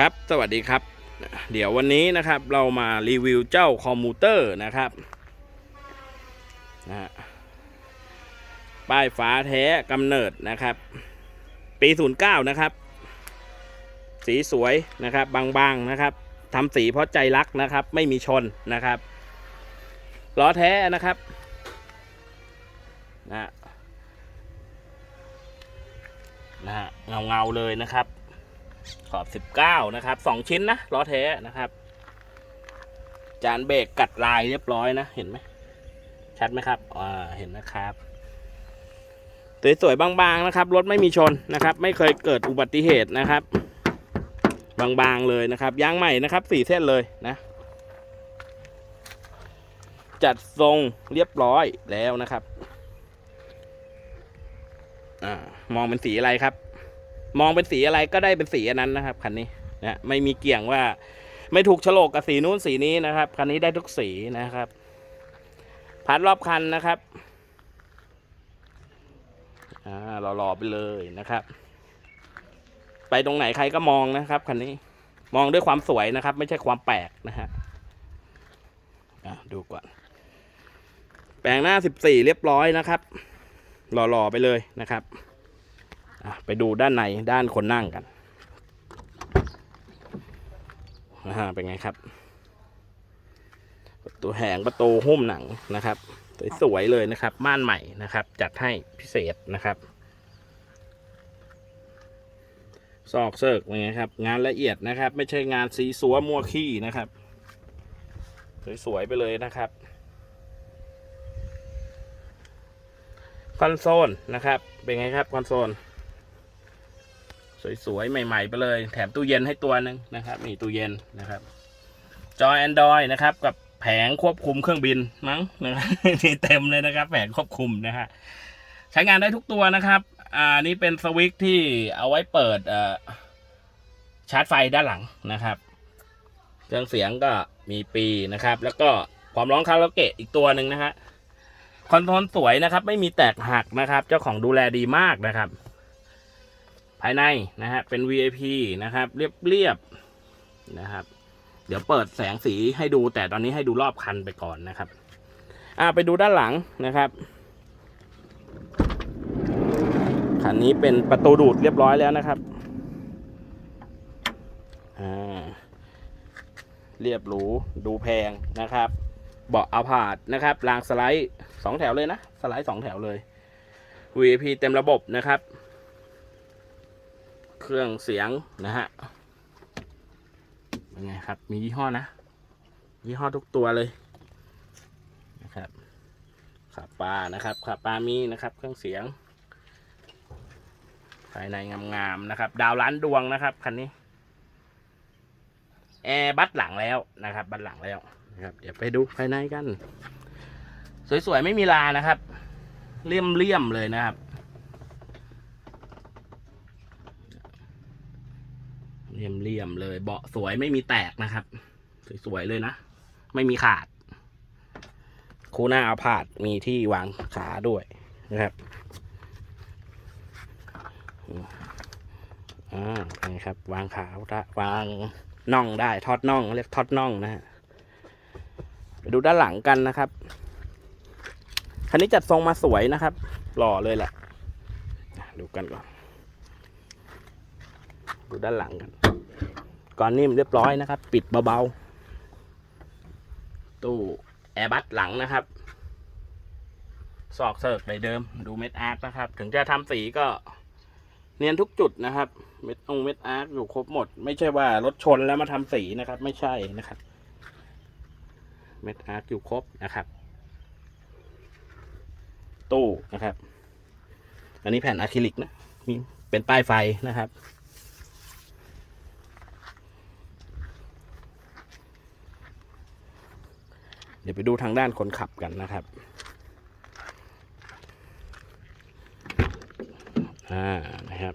ครับ สวัสดีครับ เดี๋ยววันนี้นะครับเรามารีวิวเจ้าคอมมูเตอร์นะครับนะฮะป้ายฟ้าแท้กำเนิดนะครับ ปี 09 นะครับ สีสวยนะครับ บางๆนะครับทำสีเพราะใจรักนะครับ ไม่มีชนนะครับล้อแท้นะครับนะฮะนะฮะเงาเงาๆเลยนะครับ ขอบ 19 นะครับ 2 ชิ้นนะล้อแท้นะครับ จานเบรกกัดลายเรียบร้อยนะ เห็นไหม ชัดไหมครับอ่าเห็นนะครับสวยๆบางๆนะครับ รถไม่มีชนนะครับ ไม่เคยเกิดอุบัติเหตุนะครับ บางๆเลยนะครับยางใหม่นะครับสี่เส้นเลยนะ จัดทรงเรียบร้อยแล้วนะครับอมองเป็นสีอะไรครับ มองเป็นสีอะไรก็ได้เป็นสีอนั้นนะครับคันนี้นะไม่มีเกี่ยงว่าไม่ถูกโฉลกกับสีนู้นสีนี้นะครับคันนี้ได้ทุกสีนะครับพัดรอบคันนะครับอ่าหล่อๆไปเลยนะครับ ไปตรงไหนใครก็มองนะครับคันนี้มองด้วยความสวยนะครับ ไม่ใช่ความแปลกนะฮะดูก่อน แปลงหน้าสิบสี่เรียบร้อยนะครับ หล่อๆไปเลยนะครับ ไปดูด้านในด้านคนนั่งกันนะฮะเป็นไงครับ ประตูแหงประตูหุ้มหนังนะครับ สวยๆเลยนะครับ ม่านใหม่นะครับ จัดให้พิเศษนะครับซอกเซิร์กเป็นไงครับ งานละเอียดนะครับ ไม่ใช่งานสีสัวมัวขี้นะครับ สวยๆไปเลยนะครับคอนโซลนะครับ เป็นไงครับคอนโซล สวยๆ ใหม่ ๆ ไปเลย แถมตู้เย็นให้ตัวหนึ่งนะครับนี่ตู้เย็นนะครับจอ Android นะครับ กับแผงควบคุมเครื่องบินมั้งนะครับนี่เต็มเลยนะครับ แผงควบคุมนะฮะใช้งานได้ทุกตัวนะครับอ่านี่เป็นสวิตช์ที่เอาไว้เปิดเอ่อชาร์จไฟด้านหลังนะครับ เครื่องเสียงก็มีปีนะครับ แล้วก็ความร้องคาราโอเกะอีกตัวหนึ่งนะฮะคอนโทรลสวยนะครับ ไม่มีแตกหักนะครับ เจ้าของดูแลดีมากนะครับ ภายในนะฮะเป็น VIP นะครับ เรียบๆนะครับ เดี๋ยวเปิดแสงสีให้ดูแต่ตอนนี้ให้ดูรอบคันไปก่อนนะครับอ่าไปดูด้านหลังนะครับคันนี้เป็นประตูดูดเรียบร้อยแล้วนะครับอ่าเรียบหรูดูแพงนะครับ เบาะอาพาดนะครับรางสไลด์สองแถวเลยนะ สไลด์สองแถวเลย VIP เต็มระบบนะครับ รื่องเสียงนะฮะเป็นไงครับ มียี่ห้อนะ ยี่ห้อทุกตัวเลยนะครับขาปลานะครับขาปลามีนะครับ เครื่องเสียง ภายในงามๆนะครับ ดาวล้านดวงนะครับคันนี้แอร์บัดหลังแล้วนะครับ บัดหลังแล้วนะครับ เดี๋ยวไปดูภายในกัน สวยๆ ไม่มีลานะครับ เลี่ยมๆเลยนะครับ เลี่ยมๆเลย เบาะสวยไม่มีแตกนะครับ สวยๆเลยนะ ไม่มีขาด คูหน้าอาพาดมีที่วางขาด้วยนะครับอ่านี่ครับ วางขาวางน่องได้ทอดน่องเรียกทอดน่องนะฮะไปดูด้านหลังกันนะครับ คันนี้จัดทรงมาสวยนะครับ หล่อเลยแหละอะดูกันก่อน ดูด้านหลังกัน ก่อนนิ่มเรียบร้อยนะครับ ปิดเบาๆ ตู้แอร์บัสหลังนะครับซอกเซิร์กในเดิม ดูเม็ดอาร์คนะครับ ถึงจะทำสีก็เนียนทุกจุดนะครับ เม็ดองเม็ดอาร์คอยู่ครบหมด ไม่ใช่ว่ารถชนแล้วมาทำสีนะครับ ไม่ใช่นะครับ เม็ดอาร์คอยู่ครบนะครับ ตู้นะครับ อันนี้แผ่นอะคริลิกนะมีเป็นป้ายไฟนะครับ ดี๋ยวไปดูทางด้านคนขับกันนะครับอ่านะครับ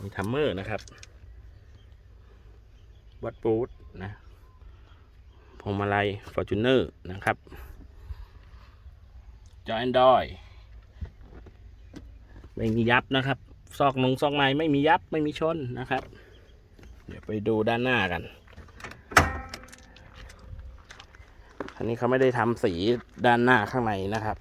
มีทัมเมอร์นะครับ วัดปูดนะพวงมาลัยฟอร์จูเนอร์นะครับ จอแอนดรอยไม่มียับนะครับ ซอกนงซอกไม้ไม่มียับไม่มีชนนะครับ ดี๋ยวไปดูด้านหน้ากัน อันนี้เขาไม่ได้ทำสีด้านหน้าข้างในนะครับ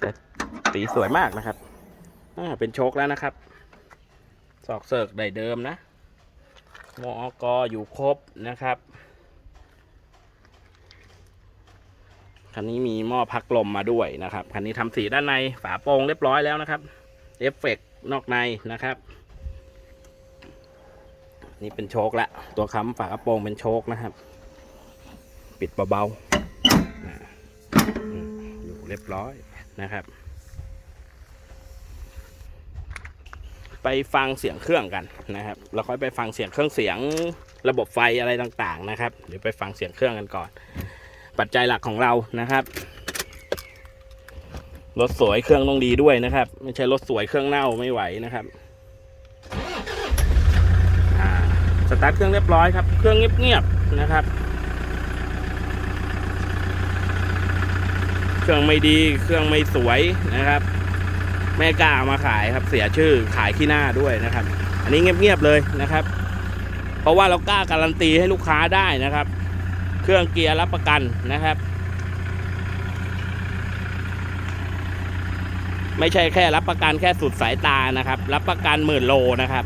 แต่สีสวยมากนะครับอ่าเป็นโชคแล้วนะครับ สอกเสิร์กได้เดิมนะมอกอยู่ครบนะครับคันนี้มีหม้อพักลมมาด้วยนะครับ คันนี้ทำสีด้านในฝาโปร่งเรียบร้อยแล้วนะครับ เอฟเฟกต์ นอกในนะครับ นี่เป็นโชคละตัวค้ำฝากระโปรงเป็นโชคนะครับ ปิดเบาๆอ่าอืมอยู่เรียบร้อยนะครับ ไปฟังเสียงเครื่องกันนะครับเราค่อยไปฟังเสียงเครื่องเสียงระบบไฟอะไรต่างๆนะครับ เดี๋ยวไปฟังเสียงเครื่องกันก่อน ปัจจัยหลักของเรานะครับ รถสวยเครื่องต้องดีด้วยนะครับ ไม่ใช่รถสวยเครื่องเน่าไม่ไหวนะครับสตาร์ทเครื่องเรียบร้อยครับ เครื่องเงียบๆนะครับ เครื่องไม่ดีเครื่องไม่สวยนะครับไม่กล้าเอามาขายครับเสียชื่อขายขี้หน้าด้วยนะครับ อันนี้เงียบๆเลยนะครับ เพราะว่าเรากล้าการันตีให้ลูกค้าได้นะครับ เครื่องเกียร์รับประกันนะครับ ไม่ใช่แค่รับประกันแค่สุดสายตานะครับ รับประกันหมื่นโลนะครับ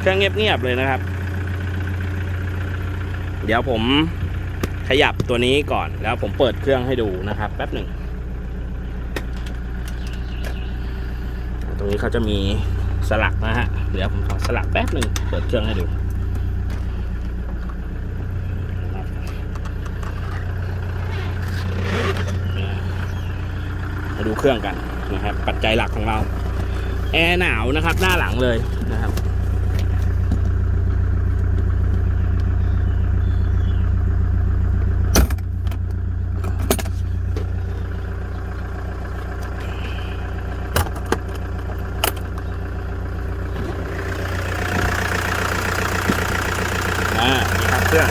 เครื่องเงียบๆเลยนะครับ เดี๋ยวผมขยับตัวนี้ก่อนแล้วผมเปิดเครื่องให้ดูนะครับแป๊บหนึ่ง ตรงนี้เขาจะมีสลักนะฮะ เดี๋ยวผมขอสลักแป๊บหนึ่งเปิดเครื่องให้ดู มาดูเครื่องกันนะครับ ปัจจัยหลักของเราแอร์หนาวนะครับ หน้าหลังเลยนะครับอ่าเครื่อง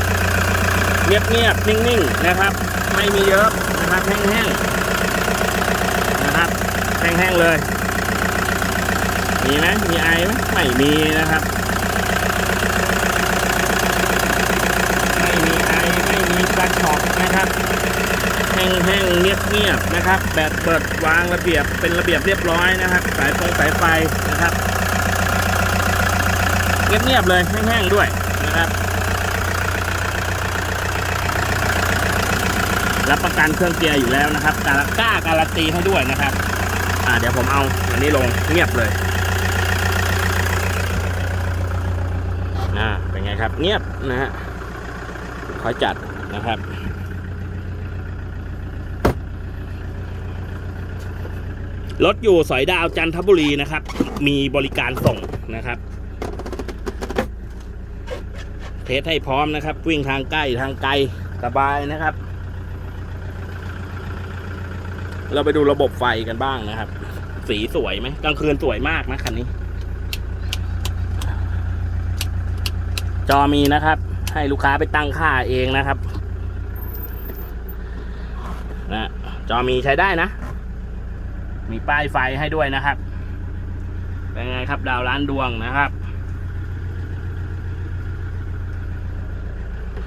เงียบๆนิ่งๆนะครับ ไม่มีเยอะนะครับแห้งๆ แห้งๆเลย มีไหมมีไอไหมไม่มีนะครับ ไม่มีไอไม่มีกระชอกนะครับแห้งๆเงียบๆนะครับ แบบเปิดวางระเบียบเป็นระเบียบเรียบร้อยนะครับ สายฟงสายไฟนะครับเงียบๆเลยแห้งๆด้วยนะครับรับประกันเครื่องเกียร์อยู่แล้วนะครับ การกล้าการันตีให้ด้วยนะครับ อ่าเดี๋ยวผมเอาอันนี้ลงเงียบเลยอ่าเป็นไงครับ เงียบนะฮะคอยจัดนะครับรถอยู่สอยดาวจันทบุรีนะครับ มีบริการส่งนะครับ เทสให้พร้อมนะครับ วิ่งทางใกล้ทางไกลสบายนะครับ เราไปดูระบบไฟกันบ้างนะครับ สีสวยไหมกลางคืนสวยมากนะคันนี้ จอมีนะครับ ให้ลูกค้าไปตั้งค่าเองนะครับนะจอมีใช้ได้นะ มีป้ายไฟให้ด้วยนะครับ เป็นไงครับดาวล้านดวงนะครับ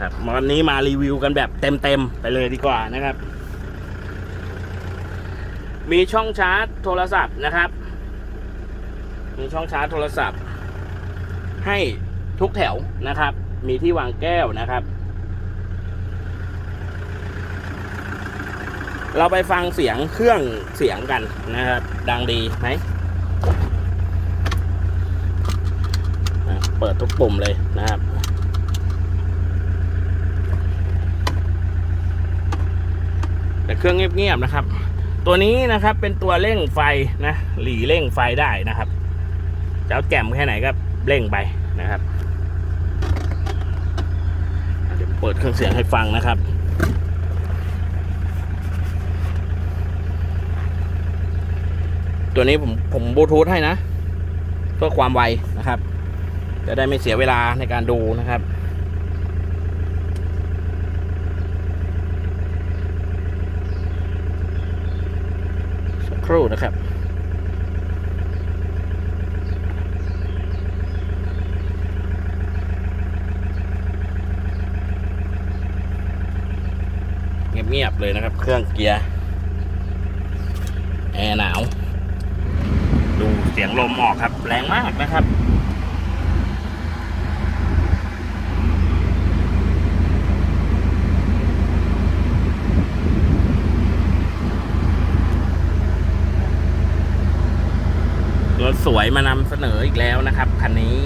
ครับวันนี้มารีวิวกันแบบเต็มๆไปเลยดีกว่านะครับ มีช่องชาร์จโทรศัพท์นะครับ มีช่องชาร์จโทรศัพท์ ให้ทุกแถวนะครับ มีที่วางแก้วนะครับ เราไปฟังเสียงเครื่องเสียงกันนะครับ ดังดีไหมเปิดทุกปุ่มเลยนะครับแต่เครื่องเงียบๆนะครับ ตัวนี้นะครับเป็นตัวเร่งไฟนะหลีเร่งไฟได้นะครับจะแจ่มแค่ไหนก็เร่งไปนะครับเดี๋ยวเปิดเครื่องเสียงให้ฟังนะครับตัวนี้ผมผมบลูทูธให้นะ เพื่อความไวนะครับ จะได้ไม่เสียเวลาในการดูนะครับ รู่นะครับเงียบๆเลยนะครับ เครื่องเกียร์แอร์หนาว ดูเสียงลมออกครับ แรงมากนะครับ สวยมานำเสนออีกแล้วนะครับคันนี้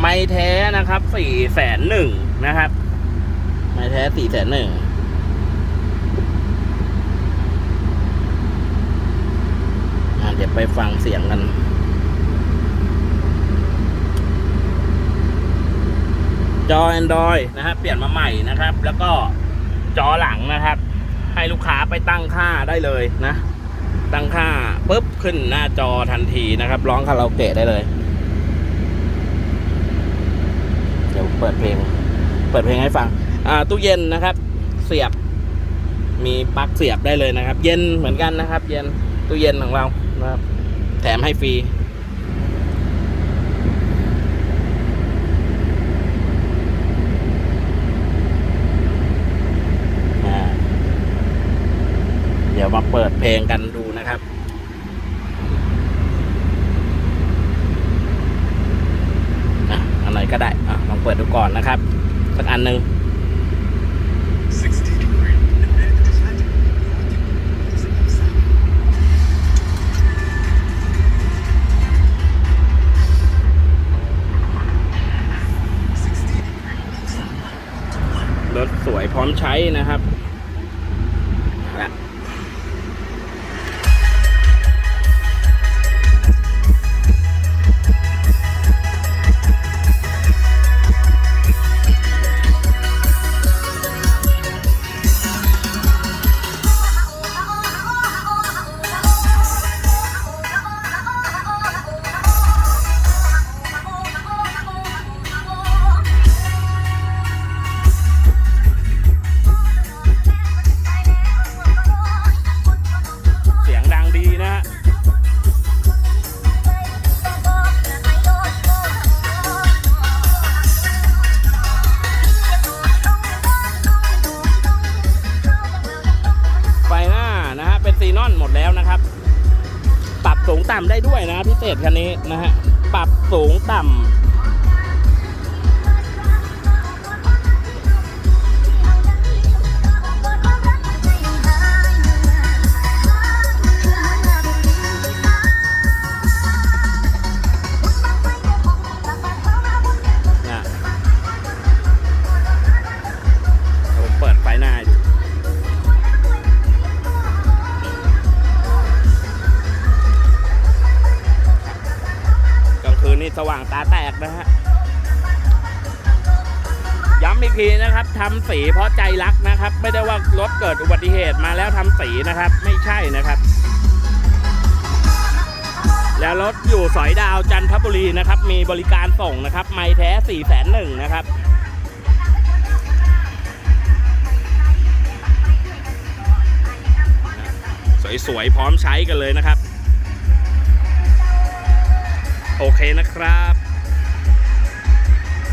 ไม่แท้นะครับสี่แสนหนึ่งนะครับ ไม่แท้สี่แสนหนึ่งเดี๋ยวไปฟังเสียงกันจอ Android นะครับ เปลี่ยนมาใหม่นะครับ แล้วก็จอหลังนะครับ ให้ลูกค้าไปตั้งค่าได้เลยนะ ตั้งค่าปุ๊บขึ้นหน้าจอทันทีนะครับร้องคาราโอเกะได้เลย เดี๋ยวเปิดเพลง เปิดเพลงให้ฟัง อ่าตู้เย็นนะครับ เสียบ มีปลั๊กเสียบได้เลยนะครับ เย็นเหมือนกันนะครับ เย็นตู้เย็นของเรานะครับ แถมให้ฟรี อ่า เดี๋ยวมาเปิดเพลงกันดูนะครับอะอันไหนก็ได้อะลองเปิดดูก่อนนะครับ สักอันหนึ่ง60 degree and then descending. Sixty degree. รถสวยพร้อมใช้นะครับ นะฮะ ปรับสูงต่ำ ว่ารถเกิดอุบัติเหตุมาแล้วทำสีนะครับ ไม่ใช่นะครับ แล้วรถอยู่สอยดาวจันทบุรีนะครับ มีบริการส่งนะครับ ไม่แท้4ี่แสนหนึ่งนะครับสวยๆพร้อมใช้กันเลยนะครับ โอเคนะครับ